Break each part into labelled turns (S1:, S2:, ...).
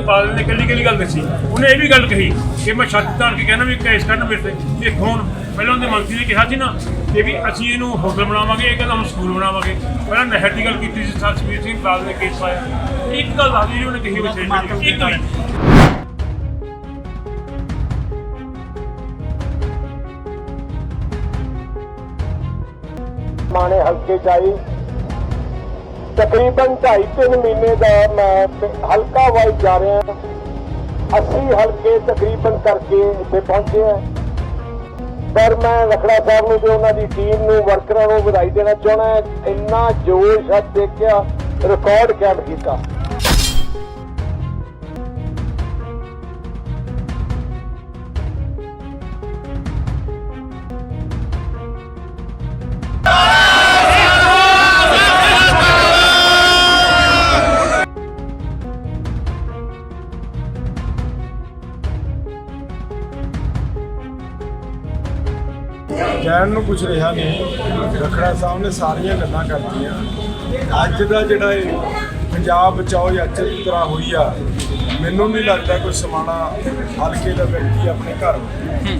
S1: ਬਾਦਲ ਨੇ ਕੱਲੀ ਕੱਲੀ ਗੱਲ ਦੱਸੀ। ਉਹਨੇ ਇਹ ਵੀ ਗੱਲ ਕਹੀ ਕਿ ਮੈਂ ਛੱਤ ਧਾਰ ਕੇ ਕਹਿੰਦਾ ਵੀ ਕੇਸ ਕਰਨ ਮੇਰੇ ਤੇ। ਇਹ ਹੁਣ ਪਹਿਲਾਂ ਉਹਦੇ ਮੰਤਰੀ ਨੇ ਕਿਹਾ ਸੀ ਨਾ ਕਿ ਵੀ ਅਸੀਂ ਇਹਨੂੰ ਹੋਟਲ ਬਣਾਵਾਂਗੇ, ਇਹ ਕਹਿੰਦਾ ਹੁਣ ਸਕੂਲ ਬਣਾਵਾਂਗੇ। ਪਹਿਲਾਂ ਨਹਿਰ ਦੀ ਗੱਲ ਕੀਤੀ ਸੀ ਸੁਖਬੀਰ ਸਿੰਘ ਬਾਦਲ ਨੇ ਕੇਸ ਪਾਇਆ। ਇੱਕ ਗੱਲ ਦੱਸਦੀ ਜਿਹੜੀ ਉਹਨੇ ਕਹੀ ਵਿਸ਼ੇਸ਼ ਇੱਕ ਵੀ
S2: ਮਾਣੇ ਹਲਕੇ ਚ ਤਕਰੀਬਨ 2.5 ਮਹੀਨੇ ਦਾ ਮੈਂ ਹਲਕਾ ਵਾਈਜ਼ ਜਾ ਰਿਹਾ 80 ਹਲਕੇ ਤਕਰੀਬਨ ਕਰਕੇ ਇੱਥੇ ਪਹੁੰਚੇ ਹਾਂ। ਪਰ ਮੈਂ ਰਖੜਾ ਸਾਹਿਬ ਨੂੰ ਤੇ ਉਹਨਾਂ ਦੀ ਟੀਮ ਨੂੰ ਵਰਕਰਾਂ ਨੂੰ ਵਧਾਈ ਦੇਣਾ ਚਾਹਣਾ ਇੰਨਾ ਜੋਸ਼ ਅੱਜ ਦੇਖਿਆ ਰਿਕਾਰਡ ਕੈਮ ਕੀਤਾ।
S3: ਕੁਝ ਰਿਹਾ ਨਹੀਂ। ਰਖੜਾ ਸਾਹਿਬ ਨੇ ਸਾਰੀਆਂ ਗੱਲਾਂ ਕਰਤੀਆਂ। ਅੱਜ ਦਾ ਜਿਹੜਾ ਇਹ ਪੰਜਾਬ ਬਚਾਓ ਜਾਂ ਤਰ੍ਹਾਂ ਹੋਈ ਆ, ਮੈਨੂੰ ਨਹੀਂ ਲੱਗਦਾ ਕੋਈ ਸਮਾਣਾ ਹਲਕੇ ਦਾ ਵਿਅਕਤੀ ਆਪਣੇ ਘਰ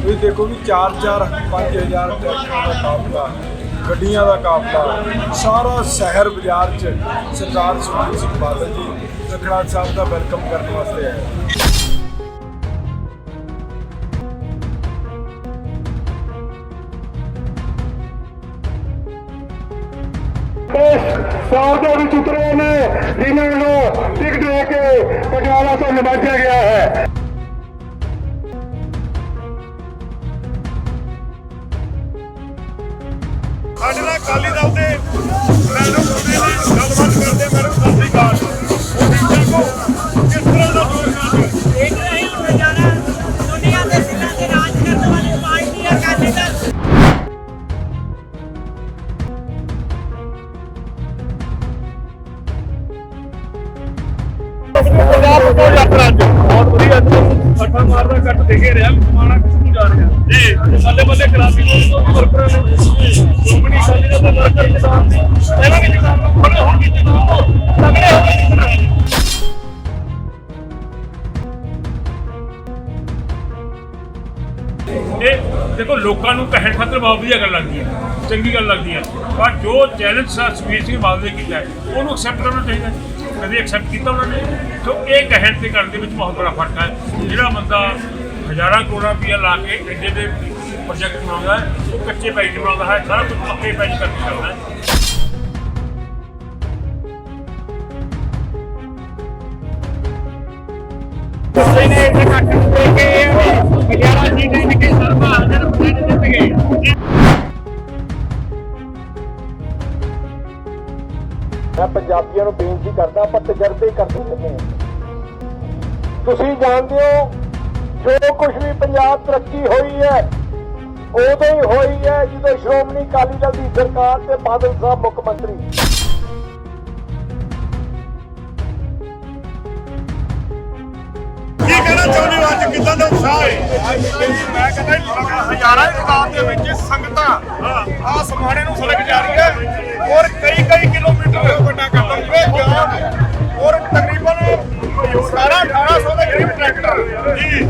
S3: ਤੁਸੀਂ ਦੇਖੋ ਵੀ 4-4 5000 ਟਰੈਕਟਰਾਂ ਦਾ ਕਾਫਲਾ ਗੱਡੀਆਂ ਦਾ ਕਾਫਲਾ ਸਾਰਾ ਸ਼ਹਿਰ ਬਾਜ਼ਾਰ 'ਚ ਸਰਦਾਰ ਸੁਖਬੀਰ ਸਿੰਘ ਬਾਦਲ ਜੀ ਰਖੜਾ ਸਾਹਿਬ ਦਾ ਵੈਲਕਮ ਕਰਨ ਵਾਸਤੇ ਆਇਆ।
S2: ਇਸ ਦੇ ਵਿੱਚ ਉਤਰੇ ਨੇ, ਜਿਨ੍ਹਾਂ ਨੂੰ ਟਿਕ ਦੇ ਕੇ ਪਟਿਆਲਾ ਤੋਂ ਨਿਵਾਜਿਆ ਗਿਆ ਹੈ।
S1: ਸਾਡੇ ਨਾਲ ਅਕਾਲੀ ਦਲ ਦੇ ਮੈਨੂੰ ਮੁੰਡੇ ਨਾਲ ਗੱਲਬਾਤ ਕਰਦੇ ਮੈਨੂੰ ਸਤਿ
S4: ਰਿਹਾ
S1: ਸਮਾਣਾ ਕਿਸ ਨੂੰ ਜਾ ਰਿਹਾ। ਜੀ। ਬੱਲੇ ਬੱਲੇ ਕਰਾਸੀ ਤੋਂ ਵਰਕਰਾਂ ਨੇ। ਕੰਪਨੀ ਸਾਡੀ ਦਾ ਵਰਕਰ ਕਿਸਾਨ ਸੀ ਪਹਿਲਾਂ ਵੀ ਕਿਸਾਨ ਨੂੰ ਖੜੇ ਹੋਣ ਕੀ ਤਗੜੇ ਹੋ ਕੇ ਇਹ ਦੇਖੋ ਲੋਕਾਂ ਨੂੰ ਕਹਿਣ ਖਾਤਰ ਬਹੁਤ ਵਧੀਆ ਗੱਲ ਲੱਗਦੀ ਹੈ। ਚੰਗੀ ਗੱਲ ਲੱਗਦੀ ਹੈ। ਪਰ ਜੋ ਚੈਲੰਜ ਸਰ ਸੁਖਬੀਰ ਸਿੰਘ ਬਾਦਲ ਨੇ ਕੀਤਾ ਹੈ ਉਹਨੂੰ ਐਕਸੈਪਟ ਕਰਨਾ ਚਾਹੀਦਾ ਹੈ। ਕਦੇ ਐਕਸੈਪਟ ਕੀਤਾ ਉਹਨਾਂ ਨੇ? ਸੋ ਇਹ ਕਹਿਣ ਤੇ ਕਰਨ ਦੇ ਵਿੱਚ ਬਹੁਤ ਬੜਾ ਫ਼ਰਕ ਹੈ। ਜਿਹੜਾ ਬੰਦਾ ਹਜ਼ਾਰਾਂ ਕਰੋੜਾਂ ਰੁਪਇਆ ਲਾ ਕੇ ਐਡੇ ਦੇ ਪ੍ਰੋਜੈਕਟ ਬਣਾਉਂਦਾ ਹੈ, ਉਹ ਕੱਚੇ ਪੈਸੇ 'ਚ ਬਣਾਉਂਦਾ ਹੈ, ਸਾਰਾ ਕੁਝ ਪੱਕੇ ਪੈਸੇ ਕਰਕੇ ਕਰਦਾ ਹੈ।
S4: ਕੋਈ ਨੇ ਇੱਥੇ ਕੱਟ ਦੇ ਕੇ ਗਿਆਰਾਂ ਜੀ ਨੇ ਕਿ ਸਰਮਾ ਹਾਜ਼ਰ ਬਣੇ ਜਿੱਤ ਗਏ
S2: ਮੈਂ ਪੰਜਾਬੀਆਂ ਨੂੰ ਬੇਨਤੀ ਕਰਦਾ, ਆਪਾਂ ਤਜਰਬੇ ਕਰਦੇ ਰਹੇ ਹਾਂ। ਤੁਸੀਂ ਜਾਣਦੇ ਹੋ ਜੋ ਕੁਝ ਵੀ ਪੰਜਾਬ ਤਰੱਕੀ ਹੋਈ ਹੈ ਉਦੋਂ ਹੀ ਹੋਈ ਹੈ ਜਦੋਂ ਸ਼੍ਰੋਮਣੀ ਅਕਾਲੀ ਦਲ ਦੀ ਸਰਕਾਰ ਤੇ ਬਾਦਲ ਸਾਹਿਬ ਮੁੱਖ ਮੰਤਰੀ।
S1: ਕੀ ਕਹਿਣਾ ਚਾਹੁੰਦੇ ਹੋ? ਅੱਜ ਕਿੱਦਾਂ ਦਾ ਉਤਸ਼ਾਹ ਹੈ? ਮੈਂ ਕਹਿੰਦਾ ਹਜ਼ਾਰਾਂ ਦੀ ਤਾਦਾਦ ਦੇ ਵਿੱਚ ਸੰਗਤਾਂ ਆ ਸਮਾਣੇ ਨੂੰ ਸੜਕ ਜਾ ਰਹੀ ਹੈ ਔਰ ਕਈ ਕਈ ਕਿਲੋਮੀਟਰ ਵੱਡਾ ਕੰਮ ਹੋਵੇ ਜਾਮ ਔਰ ਤਕਰੀਬਨ 17 1800 ਦੇ ਕਰੀਬ ਟਰੈਕਟਰ ਜੀ।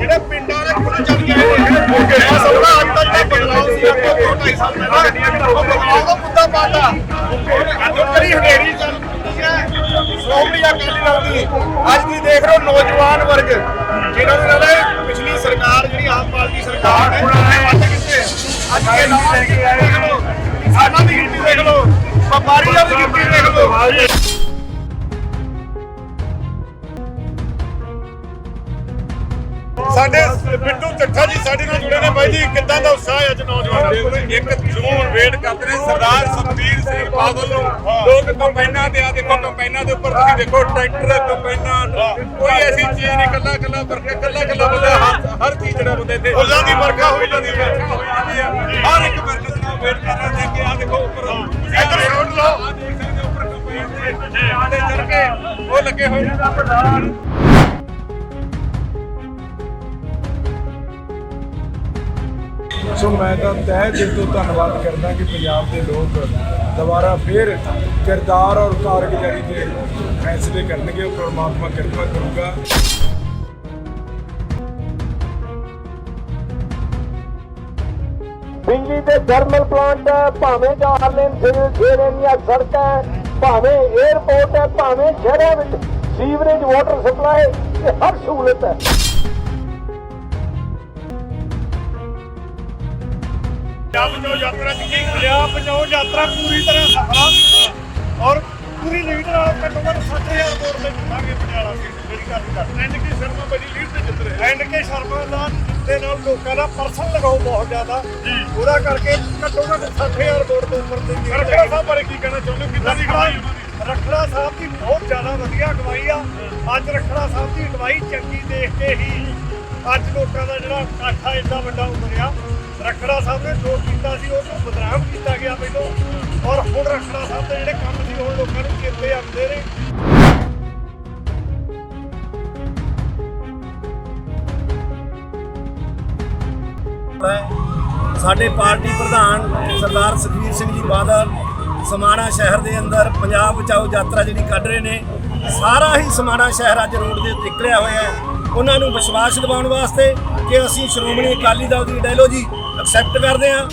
S1: ਸਾਡੇ ਬਿੱਟੂ ਚੱਠਾ ਜੀ ਸਾਡੇ ਨਾਲ ਜੁੜੇ ਨੇ ਬਾਈ ਜੀ ਕਿੱਦਾਂ ਦਾ ਉਤਸ਼ਾਹ ਹੈ ਅੱਜ ਨੌਜਵਾਨਾਂ
S5: ਇੱਕ ਜੂਨ ਵੇਟ ਕਰਦੇ ਨੇ ਸਰਦਾਰ ਸੁਖਬੀਰ ਸਿੰਘ ਬਾਦਲ ਨੂੰ। ਲੋਕ ਕੰਪਾਈਨਾਂ ਤੇ ਆ ਦੇਖੋ ਕੰਪਾਈਨਾਂ ਦੇ ਉੱਪਰ ਤੁਸੀਂ ਦੇਖੋ ਟਰੈਕਟਰ ਕੰਪਾਈਨਾਂ ਕੋਈ ਐਸੀ ਚੀਜ਼ ਨਹੀਂ ਕੱਲਾ ਕੱਲਾ ਵਰਕਰ ਕੱਲਾ ਕੱਲਾ ਬੰਦਾ ਹਰ ਚੀਜ਼ ਜਿਹੜਾ ਬੰਦੇ ਇੱਥੇ
S1: ਫੁੱਲਾਂ ਦੀ ਵਰਖਾ ਹੋਈ ਜਾਂਦੀ ਹੈ।
S5: ਹਰ ਇੱਕ ਦਾ ਵੇਟ ਕਰ ਰਿਹਾ ਤੇ ਕਿ ਆ ਦੇਖੋ ਉੱਪਰ।
S1: ਇੱਧਰ ਸੁਣ ਲਓ।
S3: ਸੋ ਮੈਂ ਤਾਂ ਤਹਿ ਦਿਲ ਤੋਂ ਧੰਨਵਾਦ ਕਰਦਾ ਕਿ ਪੰਜਾਬ ਦੇ ਲੋਕ ਦੁਬਾਰਾ ਫੇਰ ਕਿਰਦਾਰ ਔਰ ਕਾਰਗੁਜ਼ਾਰੀ ਦੇ ਫੈਸਲੇ ਕਰਨਗੇ, ਉਹ ਪ੍ਰਮਾਤਮਾ ਕਿਰਪਾ ਕਰੂਗਾ।
S2: ਬਿਜਲੀ ਦੇ ਥਰਮਲ ਪਲਾਂਟ, ਭਾਵੇਂ ਦਾ ਹਾਲੇ ਫਿਰ ਫੇਰੇ ਦੀਆਂ ਸੜਕਾਂ ਭਾਵੇਂ 에ਅਰਪੋਰਟ ਹੈ ਭਾਵੇਂ ਸ਼ਹਿਰਾਂ ਵਿੱਚ ਸੀਵਰੇਜ ਵਾਟਰ ਸਪਲਾਈ ਇਹ ਹਰ ਸਹੂਲਤ ਹੈ।
S6: ਪੰਜਾਬ ਬਚਾਓ ਯਾਤਰਾ ਚ ਕੀ ਪੰਜਾਬ ਬਚਾਓ ਯਾਤਰਾ ਪੂਰੀ ਤਰ੍ਹਾਂ ਸਫਲ ਔਰ ਪੂਰੀ ਲੀਡ ਨਾਲ ਘੱਟੋ ਘੱਟ 60000 ਵੋਟ ਤੇ ਜਿੱਤਾਂਗੇ ਪਟਿਆਲਾ ਸੀਟ ਜਿਹੜੀ ਗੱਲ ਕਰ ਐਂਡ ਕੇ ਸ਼ਰਮਾ ਬੜੀ ਲੀਡ ਤੇ ਜਿੱਤ ਰਿਹਾ ਐਂਡ ਕੇ ਸ਼ਰਮਾ ਦਾ ਜਿੱਤੇ ਨਾਲ ਲੋਕਾਂ ਦਾ ਪਰਸਨ ਲਗਾਓ ਬਹੁਤ ਜ਼ਿਆਦਾ। ਜੀ। ਉਹਦਾ ਕਰਕੇ ਘੱਟੋ ਘੱਟ 60000 ਵੋਟ ਤੋਂ ਉੱਪਰ ਦੀ ਰਖੜਾ ਸਾਹਿਬ ਬਾਰੇ ਕੀ ਕਹਿਣਾ ਚਾਹੁੰਦੇ ਹੋ? ਕਿੱਦਾਂ ਦੀ ਅਗਵਾਈ ਰਖੜਾ ਸਾਹਿਬ ਦੀ ਬਹੁਤ ਜ਼ਿਆਦਾ ਵਧੀਆ ਅਗਵਾਈ ਆ। ਅੱਜ ਰਖੜਾ ਸਾਹਿਬ ਦੀ ਅਗਵਾਈ ਚੰਗੀ ਦੇਖ ਕੇ ਹੀ ਅੱਜ ਲੋਕਾਂ ਦਾ ਜਿਹੜਾ ਇਕੱਠ ਏਡਾ ਵੱਡਾ ਉਮਰਿਆ। ਰਖੜਾ ਸਾਹਿਬ ਨੇ ਜੋ ਕੀਤਾ ਸੀ ਉਹ ਤੋਂ ਬਦਨਾਮ ਕੀਤਾ ਗਿਆ ਪਹਿਲਾਂ। ਔਰ ਹੁਣ ਰਖੜਾ ਸਾਹਿਬ ਦੇ ਜਿਹੜੇ ਕੰਮ ਸੀ ਹੁਣ ਲੋਕਾਂ ਨੂੰ ਚੇਤੇ ਆਉਂਦੇ ਨੇ।
S7: ਸਾਡੇ ਪਾਰਟੀ ਪ੍ਰਧਾਨ ਸਰਦਾਰ ਸੁਖਬੀਰ ਸਿੰਘ ਜੀ ਬਾਦਲ ਸਮਾਣਾ ਸ਼ਹਿਰ ਦੇ ਅੰਦਰ ਪੰਜਾਬ ਬਚਾਓ ਯਾਤਰਾ ਜਿਹੜੀ ਕੱਢ ਰਹੇ ਨੇ, ਸਾਰਾ ਹੀ ਸਮਾਣਾ ਸ਼ਹਿਰ ਅੱਜ ਰੋਡ ਦੇ ਉੱਤੇ ਨਿਕਲਿਆ ਹੋਇਆ ਹੈ। ਉਹਨਾਂ ਨੂੰ ਵਿਸ਼ਵਾਸ ਦਿਵਾਉਣ ਵਾਸਤੇ ਕਿ ਅਸੀਂ ਸ਼੍ਰੋਮਣੀ ਅਕਾਲੀ ਦਲ ਦੀ ਡਾਇਲੋਜੀ ਐਕਸੈਪਟ ਕਰਦੇ ਹਾਂ।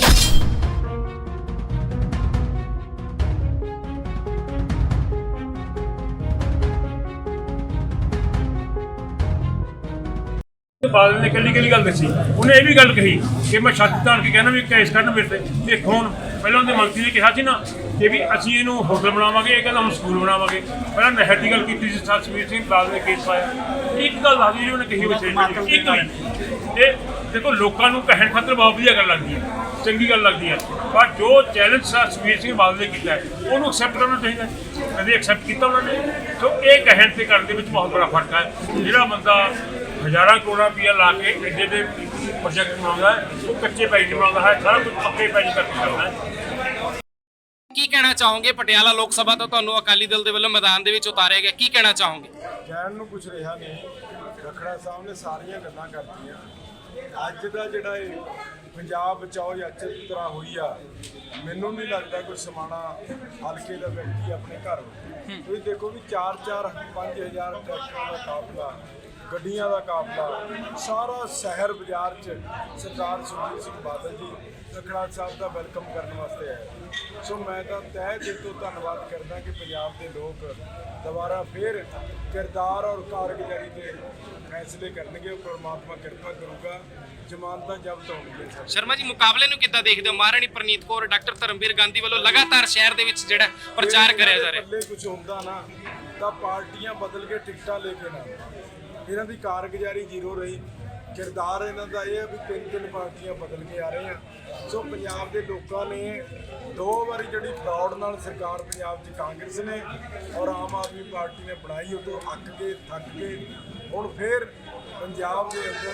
S8: ਬਾਦਲ ਨੇ ਕਿਹੜੀ ਕਿਹੜੀ ਗੱਲ ਦੱਸੀ? ਉਹਨੇ ਇਹ ਵੀ ਗੱਲ ਕਹੀ ਕਿ ਮੈਂ ਛੱਤ ਤਾਣ ਕੇ ਕਹਿੰਦਾ ਵੀ ਕੇਸ ਕੱਢ ਮੇਰੇ ਤੇ। ਤੇ ਹੁਣ ਪਹਿਲਾਂ ਉਹਦੇ ਮੰਤਰੀ ਨੇ ਕਿਹਾ ਸੀ ਨਾ ਕਿ ਵੀ ਅਸੀਂ ਇਹਨੂੰ ਹੋਟਲ ਬਣਾਵਾਂਗੇ, ਇਹ ਕਹਿੰਦਾ ਹੁਣ ਸਕੂਲ ਬਣਾਵਾਂਗੇ। ਪਹਿਲਾਂ ਨਹਿਰ ਦੀ ਗੱਲ ਕੀਤੀ ਸੀ ਸਤਸਵੀਰ ਸਿੰਘ ਬਾਦਲ ਨੇ ਕੇਸ ਪਾਇਆ। ਇੱਕ ਗੱਲ ਦੱਸਦੀ ਜਿਹੜੀ ਉਹਨੇ ਕਹੀ ਵਿੱਚ ਇੱਕ ਵੀ ਇਹ ਦੇਖੋ, ਲੋਕਾਂ ਨੂੰ ਕਹਿਣ ਖਾਤਰ ਬਹੁਤ ਵਧੀਆ ਗੱਲ ਲੱਗਦੀ ਹੈ, ਚੰਗੀ ਗੱਲ ਲੱਗਦੀ ਹੈ। ਪਰ ਜੋ ਚੈਲੰਜ ਸੁਖਬੀਰ ਸਿੰਘ ਬਾਦਲ ਨੇ ਕੀਤਾ ਉਹਨੂੰ ਐਕਸੈਪਟ ਕਰਨਾ ਚਾਹੀਦਾ ਹੈ। ਕਦੇ ਐਕਸੈਪਟ ਕੀਤਾ ਉਹਨਾਂ ਨੇ? ਸੋ ਇਹ ਕਹਿਣ ਤੇ ਕਰਨ ਦੇ ਵਿੱਚ ਬਹੁਤ ਬੜਾ ਫ਼ਰਕ ਹੈ। ਜਿਹੜਾ ਬੰਦਾ ਹਜ਼ਾਰਾਂ ਕਰੋੜਾਂ ਰੁਪਈਆ ਲਾ ਕੇ ਐਡੇ ਦੇ ਪ੍ਰੋਜੈਕਟ ਬਣਾਉਂਦਾ ਹੈ ਉਹ ਕੱਚੇ ਪੈਸੇ ਬਣਾਉਂਦਾ ਹੈ ਸਾਰਾ ਕੁਝ ਪੱਕੇ ਪੈਸੇ ਕਰਕੇ ਕਰਦਾ ਹੈ।
S9: ਕੀ ਕਹਿਣਾ ਚਾਹੋਗੇ ਪਟਿਆਲਾ ਲੋਕ ਸਭਾ ਤੋਂ ਤੁਹਾਨੂੰ ਅਕਾਲੀ ਦਲ ਦੇ ਵੱਲੋਂ ਮੈਦਾਨ ਦੇ ਵਿੱਚ ਉਤਾਰਿਆ ਗਿਆ? ਕੀ ਕਹਿਣਾ ਚਾਹੋਗੇ?
S3: ਕਹਿਣ ਨੂੰ ਕੁਝ ਰਿਹਾ ਨਹੀਂ। ਰਖੜਾ ਸਾਹਿਬ ਨੇ ਸਾਰੀਆਂ ਗੱਲਾਂ ਕਰਤੀਆਂ। ਅੱਜ ਦਾ ਜਿਹੜਾ ਇਹ ਪੰਜਾਬ ਬਚਾਓ ਯਾਤਰਾ ਹੋਈ ਆ ਮੈਨੂੰ ਨਹੀਂ ਲੱਗਦਾ ਕੋਈ ਸਮਾਣਾ ਹਲਕੇ ਦਾ ਵਿਅਕਤੀ ਆਪਣੇ ਘਰ ਤੁਸੀਂ ਦੇਖੋ ਵੀ 4-4 5000 ਟਰੈਕਟਰਾਂ ਦਾ ਕਾਫਲਾ ਗੱਡੀਆਂ ਦਾ ਕਾਫਲਾ ਸਾਰਾ ਸ਼ਹਿਰ ਬਾਜ਼ਾਰ 'ਚ ਸਰਦਾਰ ਸੁਖਬੀਰ ਸਿੰਘ ਬਾਦਲ ਜੀ ਰਖੜਾ ਸਾਹਿਬ ਦਾ ਵੈਲਕਮ ਕਰਨ ਵਾਸਤੇ ਆਏ ਸੋ ਮੈਂ ਤਾਂ ਤਹਿ ਦਿਲ ਤੋਂ ਧੰਨਵਾਦ ਕਰਦਾ ਕਿ ਪੰਜਾਬ ਦੇ ਲੋਕ ਦੁਬਾਰਾ ਫੇਰ ਕਿਰਦਾਰ ਔਰ ਕਾਰਗੁਜ਼ਾਰੀ ਦੇ ਫੈਸਲੇ ਕਰਨਗੇ। ਉਹ ਪ੍ਰਮਾਤਮਾ ਕਿਰਪਾ ਕਰੂਗਾ। ਜ਼ਮਾਨਤਾਂ ਜ਼ਬਤ ਹੋਣਗੀਆਂ
S9: ਸ਼ਰਮਾ ਜੀ ਮੁਕਾਬਲੇ ਨੂੰ ਕਿੱਦਾਂ ਦੇਖਦੇ ਹੋ? ਮਹਾਰਾਣੀ ਪ੍ਰਨੀਤ ਕੌਰ ਡਾਕਟਰ ਧਰਮਵੀਰ ਗਾਂਧੀ ਵੱਲੋਂ ਲਗਾਤਾਰ ਸ਼ਹਿਰ ਦੇ ਵਿੱਚ ਜਿਹੜਾ ਪ੍ਰਚਾਰ ਕਰਿਆ ਜਾ ਰਿਹਾ।
S3: ਪੱਲੇ ਕੁਝ ਹੁੰਦਾ ਨਾ ਤਾਂ ਪਾਰਟੀਆਂ ਬਦਲ ਕੇ ਟਿਕਟਾਂ ਲੈ ਕੇ ਨਾ ਇਹਨਾਂ ਦੀ ਕਾਰਗੁਜ਼ਾਰੀ ਜ਼ੀਰੋ ਰਹੀ। ਕਿਰਦਾਰ ਇਹਨਾਂ ਦਾ ਇਹ ਹੈ ਵੀ ਤਿੰਨ ਤਿੰਨ ਪਾਰਟੀਆਂ ਬਦਲ ਕੇ ਆ ਰਹੀਆਂ। ਸੋ ਪੰਜਾਬ ਦੇ ਲੋਕਾਂ ਨੇ ਦੋ ਵਾਰੀ ਜਿਹੜੀ ਫਰਾਡ ਨਾਲ ਸਰਕਾਰ ਪੰਜਾਬ 'ਚ ਕਾਂਗਰਸ ਨੇ ਔਰ ਆਮ ਆਦਮੀ ਪਾਰਟੀ ਨੇ ਬਣਾਈ, ਉਹ ਤੋਂ ਅੱਕ ਕੇ, ਥੱਕ ਕੇ, ਹੁਣ ਫੇਰ ਪੰਜਾਬ ਦੇ ਅੰਦਰ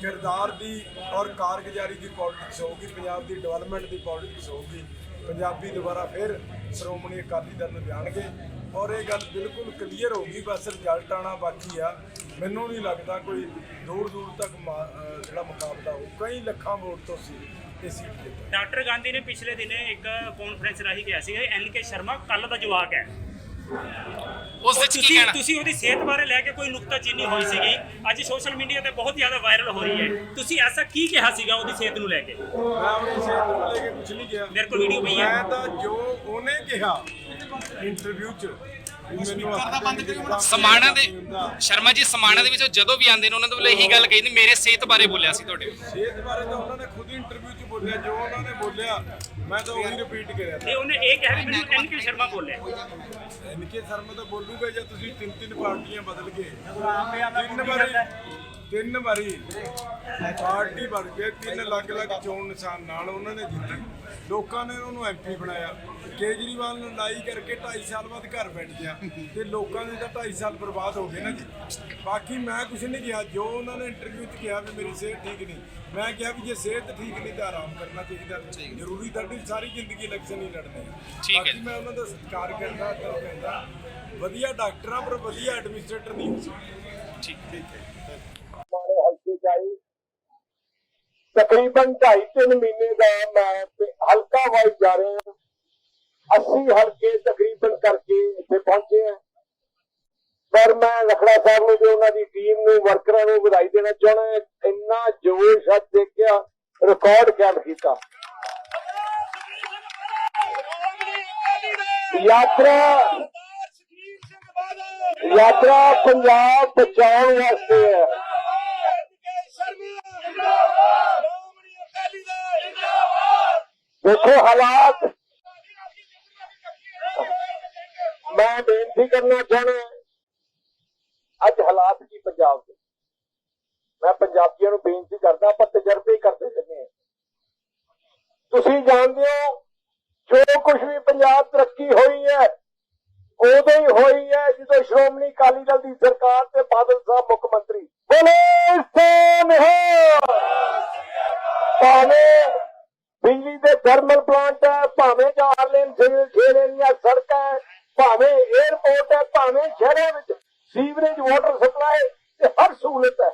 S3: ਕਿਰਦਾਰ ਦੀ ਔਰ ਕਾਰਗੁਜ਼ਾਰੀ ਦੀ ਪੋਲਿਟਿਕਸ ਹੋਊਗੀ, ਪੰਜਾਬ ਦੀ ਡਿਵੈਲਪਮੈਂਟ ਦੀ ਪੋਲਿਟਿਕਸ ਹੋਊਗੀ। ਪੰਜਾਬੀ ਦੁਬਾਰਾ ਫਿਰ ਸ਼੍ਰੋਮਣੀ ਅਕਾਲੀ ਦਲ ਨੂੰ ਜਾਣਗੇ। ਔਰ ਇਹ ਗੱਲ ਬਿਲਕੁਲ ਕਲੀਅਰ ਹੋ ਗਈ ਬਸ ਰਿਜ਼ਲਟ ਆਣਾ ਬਾਕੀ ਆ। ਮੈਨੂੰ ਨਹੀਂ ਲੱਗਦਾ ਕੋਈ ਦੂਰ ਦੂਰ ਤੱਕ ਜਿਹੜਾ ਮੁਕਾਬਲਾ ਹੋ ਕਈ ਲੱਖਾਂ ਵੋਟ ਤੋਂ ਸੀ ਇਹ ਸੀਟ ਜਿੱਤੀ
S10: ਡਾਕਟਰ ਗਾਂਧੀ ਨੇ ਪਿਛਲੇ ਦਿਨੇ ਇੱਕ ਕਾਨਫਰੰਸ ਰਾਹੀਂ ਕਿਹਾ ਸੀ ਐਨ ਕੇ ਸ਼ਰਮਾ ਕੱਲ ਦਾ ਜਵਾਕ ਹੈ।
S9: ਉਸ ਵਿੱਚ ਕੀ
S10: ਤੁਸੀਂ
S9: ਕਹਿਣਾ?
S10: ਤੁਸੀਂ ਉਹਦੀ ਸਿਹਤ ਬਾਰੇ ਲੈ ਕੇ ਕੋਈ ਨੁਕਤਾਚੀਨੀ ਹੋਈ ਸੀਗੀ। ਅੱਜ ਸੋਸ਼ਲ ਮੀਡੀਆ ਤੇ ਬਹੁਤ ਜ਼ਿਆਦਾ ਵਾਇਰਲ ਹੋ ਰਹੀ ਹੈ। ਤੁਸੀਂ ਐਸਾ ਕੀ ਕਿਹਾ ਸੀਗਾ ਉਹਦੀ ਸਿਹਤ ਨੂੰ ਲੈ ਕੇ?
S3: ਮੈਂ ਆਪਣੀ ਸਿਹਤ ਨੂੰ ਲੈ ਕੇ ਕੁਝ ਨਹੀਂ ਕਿਹਾ।
S10: ਮੇਰੇ ਕੋਲ ਵੀਡੀਓ ਪਈ ਹੈ।
S3: ਮੈਂ ਤਾਂ ਜੋ ਉਹਨੇ ਕਿਹਾ ਇੰਟਰਵਿਊ 'ਚ।
S9: ਸਮਾਣਾ ਦੇ ਸ਼ਰਮਾ ਜੀ ਸਮਾਣਾ ਦੇ ਵਿੱਚ ਜਦੋਂ ਵੀ ਆਉਂਦੇ ਨੇ ਉਹਨਾਂ ਦੇ ਵੱਲੋਂ ਇਹੀ ਗੱਲ ਕਹੀ ਨੇ ਮੇਰੇ ਸਿਹਤ ਬਾਰੇ ਬੋਲਿਆ ਸੀ ਤੁਹਾਡੇ।
S3: ਸਿਹਤ ਬਾਰੇ ਤਾਂ ਉਹਨਾਂ ਨੇ ਖੁਦ ਹੀ ਇੰਟਰਵਿਊ 'ਚ ਬੋਲਿਆ ਜੋ ਉਹਨਾਂ ਨੇ ਬੋਲਿਆ ਮੈਂ ਤਾਂ ਉਹੀ ਰਿਪੀਟ ਕਰਿਆ
S10: ਤੇ ਉਹਨੇ ਇਹ ਕਿਹਾ ਵੀ ਮੈਨੂੰ ਐਨ ਕੇ ਸ਼ਰਮਾ ਬੋਲਿਆ।
S3: ਇਨਕੇ ਸ਼ਰਮਾ ਤਾਂ ਬੋਲੂਗਾ ਜੇ ਤੁਸੀਂ ਤਿੰਨ ਤਿੰਨ ਪਾਰਟੀਆਂ ਬਦਲ ਗਏ ਤਿੰਨ ਵਾਰੀ ਤਿੰਨ ਵਾਰੀ ਪਾਰਟੀ ਬਣ ਗਏ ਤਿੰਨ ਅਲੱਗ-ਅਲੱਗ ਚੋਣ ਨਿਸ਼ਾਨ ਨਾਲ ਉਹਨਾਂ ਨੇ ਜਿੱਤੀ। ਲੋਕਾਂ ਨੇ ਉਹਨੂੰ ਐਮਪੀ ਬਣਾਇਆ। ਕੇਜਰੀਵਾਲ ਨੂੰ ਲੜਾਈ ਕਰਕੇ 2.5 ਸਾਲ ਬਾਅਦ ਘਰ ਬੈਠ ਗਿਆ। ਤੇ ਲੋਕਾਂ ਦੇ ਤਾਂ 2.5 ਸਾਲ ਬਰਬਾਦ ਹੋ ਗਏ ਨਾ ਜੀ। ਬਾਕੀ ਮੈਂ ਕੁਝ ਨਹੀਂ ਕਿਹਾ। ਜੋ ਉਹਨਾਂ ਨੇ ਇੰਟਰਵਿਊ 'ਚ ਕਿਹਾ ਵੀ ਮੇਰੀ ਸਿਹਤ ਠੀਕ ਨਹੀਂ ਮੈਂ ਕਿਹਾ ਵੀ ਜੇ ਸਿਹਤ ਠੀਕ ਨਹੀਂ ਤਾਂ ਆਰਾਮ ਕਰਨਾ ਚਾਹੀਦਾ। ਜ਼ਰੂਰੀ ਤੁਹਾਡੀ ਸਾਰੀ ਜ਼ਿੰਦਗੀ ਇਲੈਕਸ਼ਨ ਹੀ ਲੜਨੇ।
S9: ਠੀਕ ਹੈ
S3: ਬਾਕੀ ਮੈਂ ਉਹਨਾਂ ਦਾ ਸਤਿਕਾਰ ਕਰਦਾ ਤਾਂ ਕਹਿੰਦਾ ਵਧੀਆ ਡਾਕਟਰ ਆ ਪਰ ਵਧੀਆ ਐਡਮਿਨਿਸਟ੍ਰੇਟਰ ਨਹੀਂ ਹੋ ਸਕਦਾ।
S2: ਮਾਣੇ ਹਲਕੇ ਚ ਆਈ। ਤਕਰੀਬਨ 2.5 ਮਹੀਨੇ ਦਾ ਮੈਂ ਤੇ ਹਲਕਾ ਵਾਈਜ਼ ਜਾ ਰਹੇ। ਹਾਂ 80 ਹਲਕੇ ਤਕਰੀਬਨ ਕਰਕੇ ਇੱਥੇ ਪਹੁੰਚੇ ਆ ਪਰ ਮੈਂ ਲਖੜਾ ਸਾਹਿਬ ਨੂੰ ਤੇ ਉਹਨਾਂ ਦੀ ਟੀਮ ਨੂੰ ਵਰਕਰਾਂ ਨੂੰ ਵਧਾਈ ਦੇਣਾ ਚਾਹੁੰਦਾ ਇੰਨਾ ਜੋਸ਼ ਅੱਜ ਦੇਖਿਆ ਰਿਕਾਰਡ ਕੈਮ ਕੀਤਾ। ਯਾਤਰਾ ਯਾਤਰਾ ਪੰਜਾਬ ਬਚਾਉਣ ਵਾਸਤੇ ਹੈ। ਦੇਖੋ ਹਾਲਾਤ ਮੈਂ ਬੇਨਤੀ ਕਰਨਾ ਚਾਹਣਾ ਅੱਜ ਹਾਲਾਤ ਕੀ ਪੰਜਾਬ ਦੇ? ਮੈਂ ਪੰਜਾਬੀਆਂ ਨੂੰ ਬੇਨਤੀ ਕਰਦਾ, ਆਪਾਂ ਤਜਰਬੇ ਕਰਦੇ ਰਹਿੰਦੇ ਆ ਤੁਸੀਂ ਜਾਣਦੇ ਹੋ, ਜੋ ਕੁਝ ਵੀ ਪੰਜਾਬ ਤਰੱਕੀ ਹੋਈ ਹੈ ਉਦੋਂ ਹੀ ਹੋਈ ਹੈ, ਜਦੋਂ ਸ਼੍ਰੋਮਣੀ ਅਕਾਲੀ ਦਲ ਦੀ ਸਰਕਾਰ ਤੇ ਬਾਦਲ ਸਾਹਿਬ ਮੁੱਖ ਮੰਤਰੀ ਬੋਲੇ ਸੋਨ ਭਾਵੇਂ ਬਿਜਲੀ ਦੇ ਥਰਮਲ ਪਲਾਂਟ ਹੈ ਭਾਵੇਂ ਚਾਰ ਲੇਨ ਸਿਵਲ ਛੇ ਲੇਨ ਦੀਆਂ ਸੜਕਾਂ ਹੈ ਭਾਵੇਂ 에ਅਰਪੋਰਟ ਹੈ ਭਾਵੇਂ ਸ਼ਹਿਰਾਂ ਵਿੱਚ ਸੀਵਰੇਜ ਵਾਟਰ ਸਪਲਾਈ ਤੇ ਹਰ ਸਹੂਲਤ ਹੈ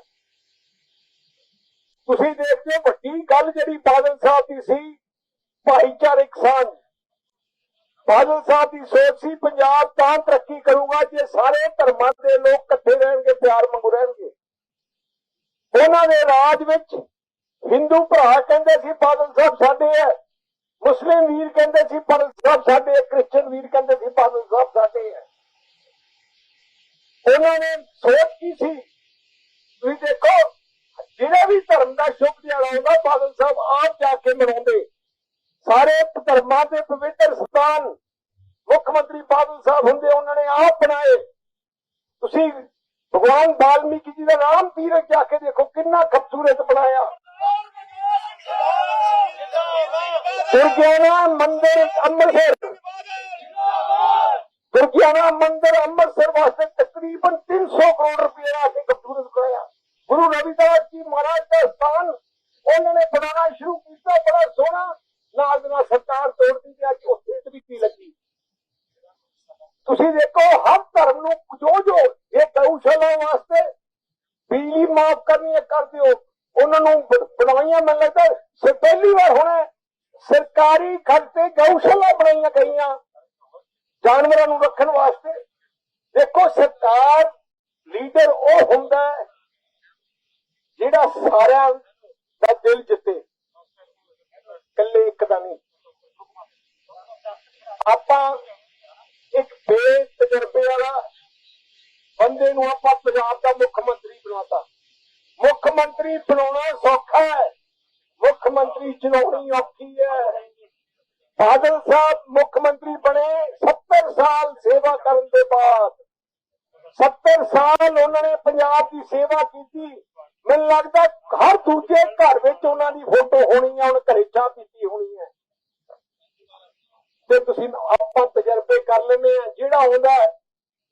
S2: ਤੁਸੀਂ ਦੇਖਦੇ ਹੋ ਵੱਡੀ ਗੱਲ ਜਿਹੜੀ ਬਾਦਲ ਸਾਹਿਬ ਦੀ ਸੀ ਭਾਈਚਾਰਕ ਸਾਂਝ ਬਾਦਲ ਸਾਹਿਬ ਦੀ ਸੋਚ ਸੀ ਪੰਜਾਬ ਤਾਂ ਤਰੱਕੀ ਕਰੂਗਾ ਜੇ ਸਾਰੇ ਧਰਮਾਂ ਦੇ ਲੋਕ ਇਕੱਠੇ ਰਹਿਣਗੇ ਪਿਆਰ ਮੰਗੂ ਰਹਿਣਗੇ ਉਹਨਾਂ ਦੇ ਰਾਜ ਵਿੱਚ ਹਿੰਦੂ ਭਰਾ ਕਹਿੰਦੇ ਸੀ, ਬਾਦਲ ਸਾਹਿਬ ਸਾਡੇ ਹੈ ਮੁਸਲਿਮ ਵੀਰ ਕਹਿੰਦੇ ਸੀ, ਬਾਦਲ ਸਾਹਿਬ ਸਾਡੇ ਹੈ ਕ੍ਰਿਸਚਨ ਵੀਰ ਕਹਿੰਦੇ ਸੀ, ਬਾਦਲ ਸਾਹਿਬ ਸਾਡੇ ਹੈ ਉਹਨਾਂ ਨੇ ਸੋਚ ਕੀ ਸੀ? ਤੁਸੀਂ ਦੇਖੋ, ਜਿਹੜਾ ਵੀ ਧਰਮ ਦਾ ਸ਼ੁਭ ਦਿਹਾੜਾ ਹੁੰਦਾ, ਬਾਦਲ ਸਾਹਿਬ ਆਪ ਜਾ ਕੇ ਮਨਾਉਂਦੇ। ਸਾਰੇ ਧਰਮਾਂ ਦੇ ਪਵਿੱਤਰ ਸਥਾਨ ਮੁੱਖ ਮੰਤਰੀ ਬਾਦਲ ਸਾਹਿਬ ਹੁੰਦੇ, ਉਹਨਾਂ ਨੇ ਆਪ ਬਣਾਏ। ਤੁਸੀਂ ਭਗਵਾਨ ਵਾਲਮੀਕੀ ਜੀ ਦਾ ਨਾਮ ਤੀਰਥ ਜਾ ਕੇ ਦੇਖੋ ਕਿੰਨਾ ਖੂਬਸੂਰਤ ਬਣਾਇਆ। ਦੁਰਗਿਆਨਾ ਮੰਦਿਰ ਅੰਮ੍ਰਿਤਸਰ। ਦੁਰਗਿਆਨਾ ਮੰਦਿਰ ਅੰਮ੍ਰਿਤਸਰ ਵਾਸਤੇ ਤਕਰੀਬਨ 300 ਕਰੋੜ ਰੁਪਏ ਲਾ ਕੇ ਖੂਬਸੂਰਤ ਬਣਾਇਆ ਗੁਰੂ ਰਵਿਦਾਸ ਜੀ ਮਹਾਰਾਜ ਦਾ ਸਥਾਨ ਉਹਨਾਂ ਨੇ ਬਣਾਉਣਾ ਸ਼ੁਰੂ ਕੀਤਾ ਬੜਾ ਸੋਹਣਾ ਨਾਲ ਦੀ ਨਾਲ ਸਰਕਾਰ ਤੋੜਦੀ ਤੇ ਅੱਜ ਉੱਥੇ ਵੀ ਕੀ ਲੱਗੀ ਤੁਸੀਂ ਦੇਖੋ ਹਰ ਧਰਮ ਨੂੰ ਜੋ ਜੋ ਇਹ ਗਊਸ਼ਾਲਾ ਵਾਸਤੇ ਬਿਜਲੀ ਮਾਫ ਕਰਨੀ ਹੈ ਕਰ ਦਿਓ। ਉਹਨਾਂ ਨੂੰ ਬ- ਬਣਾਈਆਂ ਮੈਨੂੰ ਲੱਗਦਾ ਸ- ਪਹਿਲੀ ਵਾਰ ਹੋਣਾ ਹੈ, ਸਰਕਾਰੀ ਖਰਚੇ ਗਊਸ਼ਾਲਾ ਬਣਾਈਆਂ ਗਈਆਂ। ਜਾਨਵਰਾਂ ਨੂੰ ਰੱਖਣ ਵਾਸਤੇ। ਦੇਖੋ ਸਰਕਾਰ ਲੀਡਰ ਉਹ ਹੁੰਦਾ ਜਿਹੜਾ ਸਾਰਿਆਂ ਦਾ ਦਿਲ ਜਿੱਤੇ। ਇਕੱਲੇ ਇੱਕ ਦਾ ਨਹੀਂ। ਆਪਾਂ ਇੱਕ ਬੇਤਜਰਬੇ ਵਾਲਾ ਬੰਦੇ ਨੂੰ ਆਪਾਂ ਪੰਜਾਬ ਦਾ ਮੁੱਖ ਮੰਤਰੀ ਬਣਾਤਾ। ਮੰਤਰੀ ਬਣਾਉਣਾ ਸੌਖਾ ਹੈ। ਮੁੱਖ ਮੰਤਰੀ ਚੁਣਾਉਣੀ ਔਖੀ ਹੈ। ਬਾਦਲ ਸਾਹਿਬ ਮੁੱਖ ਮੰਤਰੀ ਬਣੇ 70 ਸਾਲ ਸੇਵਾ ਕਰਨ ਦੇ ਬਾਅਦ। 70 ਸਾਲ ਉਹਨਾਂ ਨੇ ਪੰਜਾਬ ਦੀ ਸੇਵਾ ਕੀਤੀ। ਮੈਨੂੰ ਲੱਗਦਾ ਹਰ ਦੂਜੇ ਘਰ ਵਿੱਚ ਉਹਨਾਂ ਦੀ ਫੋਟੋ ਹੋਣੀ ਹੈ ਹੁਣ ਘਰੇ ਚਾਹ ਪੀਤੀ ਹੋਣੀ ਹੈ ਤੇ ਤੁਸੀਂ ਆਪਾਂ ਤਜਰਬੇ ਕਰ ਲੈਂਦੇ ਆ। ਜਿਹੜਾ ਆਉਂਦਾ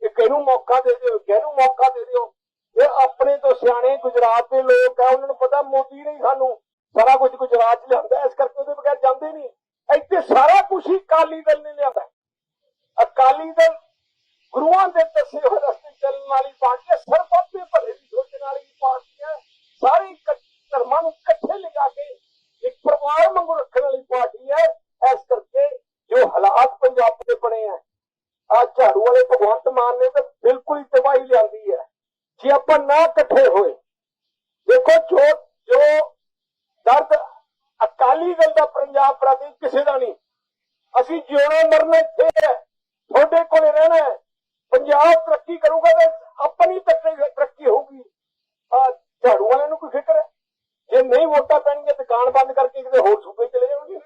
S2: ਕਿ ਕਿਹਨੂੰ ਮੌਕਾ ਦੇ ਦਿਓ ਕਿਹਨੂੰ ਮੌਕਾ ਦੇ ਦਿਓ। ਇਹ ਆਪਣੇ ਤੋਂ ਸਿਆਣੇ ਗੁਜਰਾਤ ਦੇ ਲੋਕ ਆ, ਉਹਨਾਂ ਨੂੰ ਪਤਾ ਮੋਦੀ ਨੇ ਸਾਨੂੰ ਸਾਰਾ ਕੁਝ ਗੁਜਰਾਤ ਚ ਲਿਆਂਦਾ, ਇਸ ਕਰਕੇ ਉਹਦੇ ਬਗੈਰ ਜਾਂਦੇ ਨਹੀਂ। ਇੱਥੇ ਸਾਰਾ ਕੁਝ ਹੀ ਅਕਾਲੀ ਦਲ ਨੇ ਲਿਆਂਦਾ। ਅਕਾਲੀ ਦਲ ਗੁਰੂਆਂ ਦੇ ਦੱਸੇ ਹੋਏ ਰਸਤੇ ਚੱਲਣ ਵਾਲੀ ਪਾਰਟੀ ਹੈ ਸਰਬੱਤ ਦੇ ਭਲੇ ਦੀ ਸੋਚਣ ਵਾਲੀ ਪਾਰਟੀ ਹੈ ਸਾਰੇ ਇਕ- ਧਰਮਾਂ ਨੂੰ ਇਕੱਠੇ ਲਿਜਾ ਕੇ ਇੱਕ ਪਰਿਵਾਰ ਵਾਂਗੂ ਰੱਖਣ ਵਾਲੀ ਪਾਰਟੀ ਹੈ ਇਸ ਕਰਕੇ ਜੋ ਹਾਲਾਤ ਪੰਜਾਬ ਦੇ ਬਣੇ ਆ ਆ ਝਾੜੂ ਵਾਲੇ ਭਗਵੰਤ ਮਾਨ ਨੇ ਤਾਂ ਬਿਲਕੁਲ ਹੀ ਤਬਾਹੀ ਲਿਆਂਦੀ ਹੈ ਜੇ ਆਪਾਂ ਨਾ ਇਕੱਠੇ ਹੋਏ। ਦੇਖੋ, ਜੋ ਜੋ ਦਰਦ ਅਕਾਲੀ ਦਲ ਦਾ ਪੰਜਾਬ ਪ੍ਰਤੀ ਕਿਸੇ ਦਾ ਨਹੀਂ। ਅਸੀਂ ਜਿਉਣਾ ਮਰਨਾ ਇੱਥੇ ਹੈ, ਤੁਹਾਡੇ ਕੋਲੇ ਰਹਿਣਾ ਹੈ। ਪੰਜਾਬ ਤਰੱਕੀ ਕਰੂਗਾ ਤੇ ਆਪਣੀ ਤਰੱਕੀ ਹੋਊਗੀ। ਆ, ਝਾੜੂ ਵਾਲਿਆਂ ਨੂੰ ਕੋਈ ਫਿਕਰ ਹੈ? ਜੇ ਨਹੀਂ ਵੋਟਾਂ ਪੈਣਗੀਆਂ, ਦੁਕਾਨ ਬੰਦ ਕਰਕੇ ਕਿਤੇ ਹੋਰ ਸੂਬੇ ਚਲੇ ਜਾਣਗੇ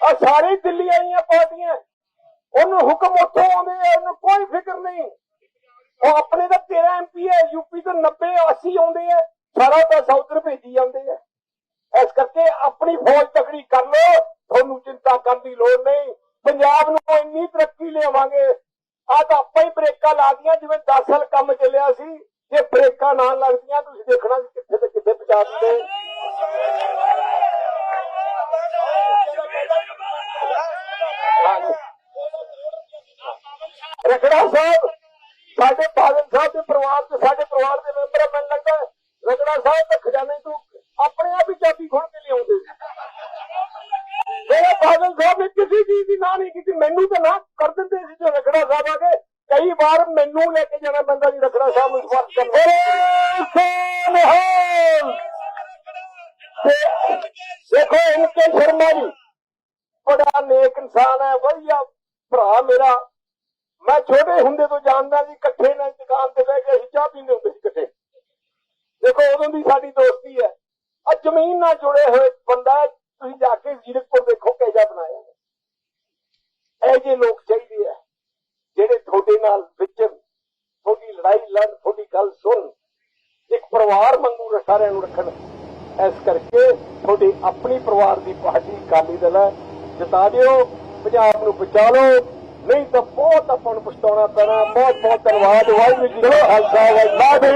S2: ਆ, ਸਾਰੇ ਦਿੱਲੀ ਆਈਆਂ ਪਾਰਟੀਆਂ। ਉਹਨੂੰ ਹੁਕਮ ਉੱਥੋਂ ਆਉਂਦੇ ਆ, ਉਹਨੂੰ ਕੋਈ ਫਿਕਰ ਨਹੀਂ। ਉਹ ਆਪਣੇ ਤਾਂ 13 ਐਮਪੀ ਹੈ ਯੂਪੀ ਤੋਂ 90 80 ਆਉਂਦੇ ਆ। ਸਾਰਾ ਪੈਸਾ ਉਧਰ ਭੇਜੀ ਜਾਂਦੇ ਆ। ਇਸ ਕਰਕੇ ਆਪਣੀ ਫੌਜ ਤਕੜੀ ਕਰ ਲਓ। ਤੁਹਾਨੂੰ ਚਿੰਤਾ ਕਰਨ ਦੀ ਲੋੜ ਨਹੀਂ। ਪੰਜਾਬ ਨੂੰ ਇੰਨੀ ਤਰੱਕੀ ਲਿਆਵਾਂਗੇ। ਆ ਤਾਂ ਆਪਾਂ ਹੀ ਬ੍ਰੇਕਾਂ ਲਾ ਦੀਆਂ ਜਿਵੇਂ 10 ਸਾਲ ਕੰਮ ਚੱਲਿਆ ਸੀ। ਜੇ ਬ੍ਰੇਕਾਂ ਨਾ ਲੱਗਦੀਆਂ ਤੁਸੀਂ ਦੇਖਣਾ ਸੀ ਕਿੱਥੇ ਤੇ ਕਿੱਥੇ ਪਹੁੰਚਾ ਦਿੰਦੇ। ਹਾਂਜੀ। ਰਖੜਾ ਸਾਹਿਬ। ਸਾਡੇ ਬਾਦਲ ਸਾਹਿਬ ਦੇ ਪਰਿਵਾਰ ਚ ਸਾਡੇ ਪਰਿਵਾਰ ਦੇ ਮੈਂਬਰ ਆ, ਮੈਨੂੰ ਲੱਗਦਾ ਰਗੜਾ ਸਾਹਿਬ ਦਾ ਖਜ਼ਾਨੇ ਦੇਖੋ ਉਦੋਂ ਦੀ ਸਾਡੀ ਦੋਸਤੀ ਹੈ। ਆ ਜ਼ਮੀਨ ਨਾਲ ਜੁੜੇ ਹੋਏ ਬੰਦਾ ਤੁਸੀਂ ਜਾ ਕੇ ਜ਼ੀਰਕਪੁਰ ਦੇਖੋ ਕਿਹਦਾ ਬਣਾਇਆ ਹੈ। ਇਹ ਜੇ ਲੋਕ ਚਾਹੀਦੇ ਆ, ਜਿਹੜੇ ਤੁਹਾਡੇ ਨਾਲ ਵਿਚਰ ਤੁਹਾਡੀ ਲੜਾਈ ਲੜਨ, ਤੁਹਾਡੀ ਗੱਲ ਸੁਣ ਇੱਕ ਪਰਿਵਾਰ ਵਾਂਗੂ ਸਾਰਿਆਂ ਨੂੰ ਰੱਖਣ। ਇਸ ਕਰਕੇ ਤੁਹਾਡੀ ਆਪਣੀ ਪਰਿਵਾਰ ਦੀ ਪਾਰਟੀ ਅਕਾਲੀ ਦਲ ਹੈ। ਜਿਤਾ ਦਿਓ, ਪੰਜਾਬ ਨੂੰ ਬਚਾ ਲਓ। ਨਹੀਂ ਤਾਂ ਬਹੁਤ ਆਪਾਂ ਨੂੰ ਪਛਤਾਉਣਾ ਪੈਣਾ। ਬਹੁਤ ਬਹੁਤ ਧੰਨਵਾਦ। ਵਾਹਿਗੁਰੂ ਜੀ ਕਾ ਖਾਲਸਾ, ਵਾਹਿਗੁਰੂ